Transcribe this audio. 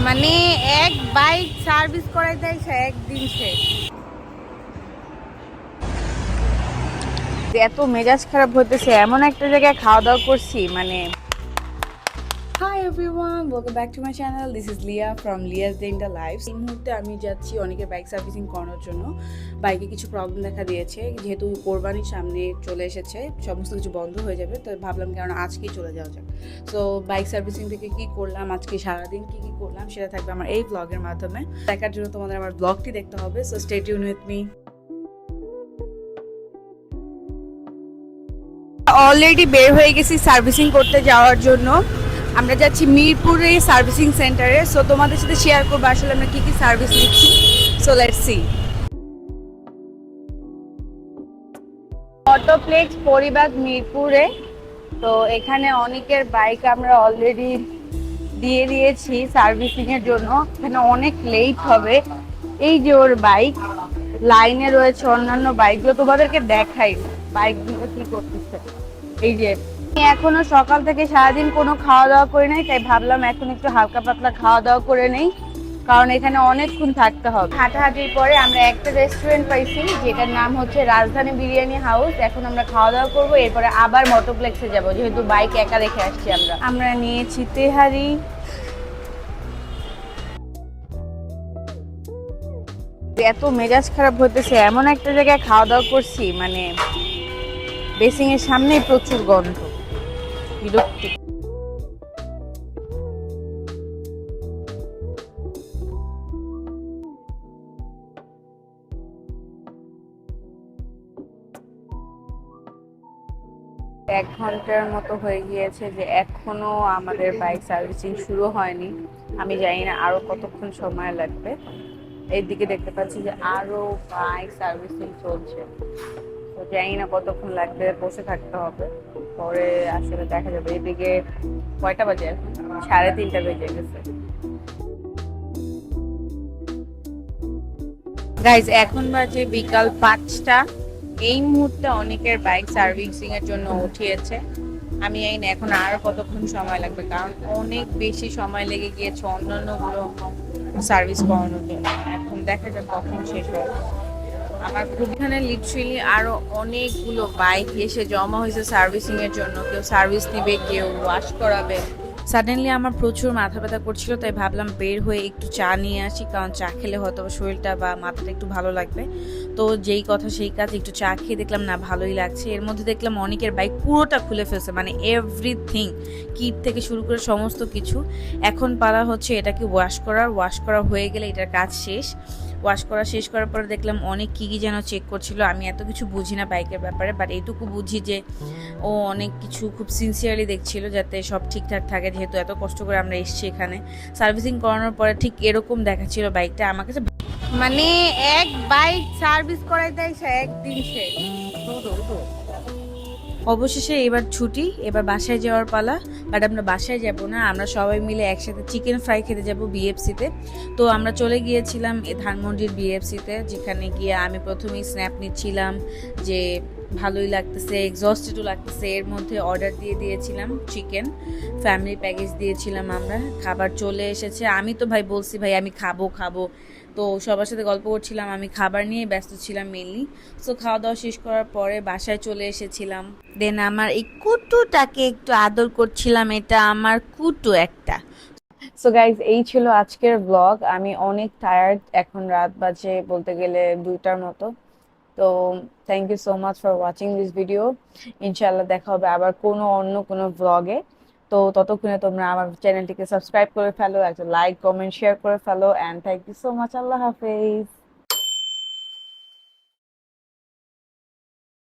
মানে এক bike service করাই যায় সে একদিন শেষ এত মেজাজ খারাপ হইতেছে, এমন একটা জায়গায় খাওয়া দাওয়া করছি মানে hi everyone welcome back to my channel this is Lia from Lia's day the life এই মুহূর্তে আমি যাচ্ছি অনেকের বাইক সার্ভিসিং করানোর জন্য। বাইকে কিছু প্রবলেম দেখা দিয়েছে। যেহেতু কোরবানির সামনে চলে এসেছে, সমস্ত কিছু বন্ধ হয়ে যাবে। তো ভাবলাম কেন আজকেই চলে যাওয়া যাক। সো বাইক সার্ভিসিং থেকে কী করলাম, আজকে সারাদিন কী কী করলাম, সেটা থাকবে আমার এই ব্লগের মাধ্যমে। দেখার জন্য তোমাদের আমার ব্লগটি দেখতে হবে। So stay tuned with me already বের হয়ে গেছি সার্ভিসিং করতে যাওয়ার জন্য। আমরা যাচ্ছি মিরপুরে সার্ভিসিং সেন্টারে। সো তোমাদের সাথে শেয়ার করব আসলে আমরা কি কি সার্ভিস নিচ্ছি। সো লেটস সি অটোপ্লেক্স পরিবার মিরপুরে। তো, এখানে অনেকের বাইক আমরা অলরেডি দিয়ে দিয়েছি সার্ভিসিং এর জন্য। এখানে অনেক লেট হবে। এই যে ওর বাইক লাইনে রয়েছে অন্যান্য বাইকগুলো তোমাদেরকে দেখাই বাইকগুলো কি করতেছে। এই যে এখনও সকাল থেকে সারাদিন কোনো খাওয়া দাওয়া করে নাই, তাই ভাবলাম এখন একটু হালকা পাতলা খাওয়া দাওয়া করে নেই, কারণ এখানে অনেকক্ষণ থাকতে হবে। হাঁটাহাঁটির পরে আমরা একটা রেস্টুরেন্ট পাইছি, যেটার নাম হচ্ছে রাজধানী বিরিয়ানি হাউস এখন আমরা খাওয়া দাওয়া করব, এরপরে আবার মোটোপ্লেক্সে যাব, যেহেতু বাইক একা রেখে আসছি আমরা। আমরা নিয়েছি তেহারি। এত মেজাজ খারাপ হতেছে এমন একটা জায়গায় খাওয়া দাওয়া করছি মানে বেসিং এর সামনেই প্রচুর গন্ধ। বিরক্তি। এক ঘণ্টার মতো হয়ে গিয়েছে যে এখনও আমাদের বাইক সার্ভিসিং শুরু হয়নি। আমি জানি না আরও কতক্ষণ সময় লাগবে। এইদিকে দেখতে পাচ্ছি যে আরও বাইক সার্ভিসিং চলছে। জানি না কতক্ষণ লাগবে, বসে থাকতে হবে। পরে আসলে দেখা যাবে। এদিকে কয়টা বাজে সাড়ে তিনটা বেজে গেছে। গাইজ এখন বাজে বিকাল পাঁচটা। এই মুহূর্তে অনেকের বাইক সার্ভিসিং এর জন্য উঠিয়েছে। আমি এই এখন আরও কতক্ষণ সময় লাগবে? কারণ অনেক বেশি সময় লেগে গিয়েছে অন্যান্যগুলো সার্ভিস করানোর জন্য। এখন দেখা যাক কখন শেষ হয়। আমার খুব এখানে লিটারেলি আরও অনেকগুলো বাইক এসে জমা হয়েছে সার্ভিসিং এর জন্য। কেউ সার্ভিস নিবে কেউ ওয়াশ করাবে। সাডেনলি আমার প্রচুর মাথা ব্যথা করছিল, তাই ভাবলাম বের হয়ে একটু চা নিয়ে আসি, কারণ চা খেলে হয়তো শরীরটা বা মাথাটা একটু ভালো লাগবে। তো যেই কথা সেই কাজ একটু চা খেয়ে দেখলাম, না ভালোই লাগছে। এর মধ্যে দেখলাম অনেকের বাইক পুরোটা খুলে ফেলছে মানে এভরিথিং কিট থেকে শুরু করে সমস্ত কিছু। এখন পালা হচ্ছে এটাকে ওয়াশ করার ওয়াশ করা হয়ে গেলে এটার কাজ শেষ। ওয়াশ করা শেষ করার পরে দেখলাম অনেক কী কী যেন চেক করছিল। আমি এত কিছু বুঝি না বাইকের ব্যাপারে বাট এইটুকু বুঝি যে ও অনেক কিছু খুব সিনসিয়ারলি দেখছিল যাতে সব ঠিকঠাক থাকে, যেহেতু এত কষ্ট করে আমরা এসেছি এখানে। সার্ভিসিং করানোর পরে ঠিক এরকম দেখাচ্ছিল বাইকটা আমার কাছে মানে এক বাইক সার্ভিস করাই দেয় সে একদিন শেষ অবশেষে এবার ছুটি, এবার বাসায় যাওয়ার পালা। বাট আমরা বাসায় যাব না, আমরা সবাই মিলে একসাথে চিকেন ফ্রাই খেতে যাব বিএফসিতে তো। আমরা চলে গিয়েছিলাম এ ধানমন্ডির বিএফসিতে যেখানে গিয়ে আমি প্রথমেই স্ন্যাপ নিচ্ছিলাম যে ভালোই লাগতেছে এক্সস্টেডও লাগতেছে। এর মধ্যে অর্ডার দিয়ে দিয়েছিলাম চিকেন ফ্যামিলি প্যাকেজ দিয়েছিলাম আমরা। খাবার চলে এসেছে। আমি তো ভাই বলছি, ভাই, আমি খাব খাব। তো সবার সাথে গল্প করছিলাম, আমি খাবার নিয়ে ব্যস্ত ছিলাম মেনলি সো খাওয়া দাওয়া শেষ করার পরে বাসায় চলে এসেছিলাম। দেন আমার এই কুটুটাকে একটু আদর করছিলাম, এটা আমার কুটু একটা। সো গাইজ এই ছিল আজকের ব্লগ আমি অনেক টায়ার্ড এখন রাত বাজে বলতে গেলে দুইটার মতো। তো thank you so much for watching this video ইনশাল্লাহ দেখা হবে আবার কোনো অন্য কোনো ব্লগে তো ততক্ষণে তোমরা আমার চ্যানেলটিকে সাবস্ক্রাইব করে ফেলো, একটা লাইক, কমেন্ট শেয়ার করে ফেলো and thank you so much আল্লাহ হাফেজ।